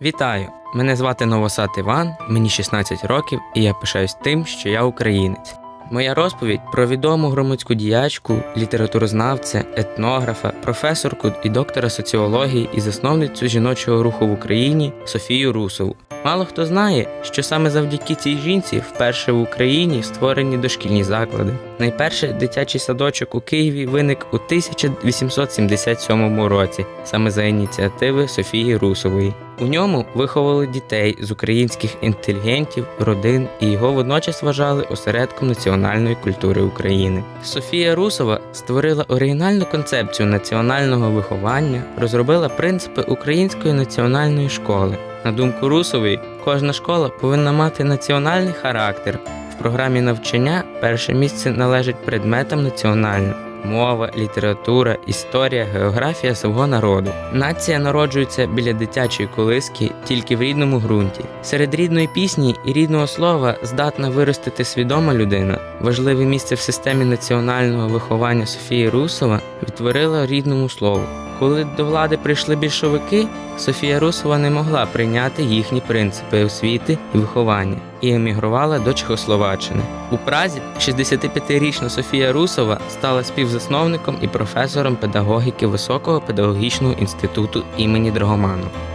Вітаю! Мене звати Новосад Іван, мені 16 років, і я пишаюсь тим, що я українець. Моя розповідь про відому громадську діячку, літературознавця, етнографа, професорку і доктора соціології і засновницю жіночого руху в Україні Софію Русову. Мало хто знає, що саме завдяки цій жінці вперше в Україні створені дошкільні заклади. Найперший дитячий садочок у Києві виник у 1877 році, саме за ініціативи Софії Русової. У ньому виховували дітей з українських інтелігентів, родин і його водночас вважали осередком національної культури України. Софія Русова створила оригінальну концепцію національного виховання, розробила принципи української національної школи. На думку Русової, кожна школа повинна мати національний характер. В програмі навчання перше місце належить предметам національним. Мова, література, історія, географія свого народу. Нація народжується біля дитячої колиски тільки в рідному ґрунті. Серед рідної пісні і рідного слова здатна виростити свідома людина. Важливе місце в системі національного виховання Софії Русова відтворила рідному слову. Коли до влади прийшли більшовики, Софія Русова не могла прийняти їхні принципи освіти і виховання і емігрувала до Чехословаччини. У Празі 65-річна Софія Русова стала співзасновником і професором педагогіки Високого педагогічного інституту імені Драгоманова.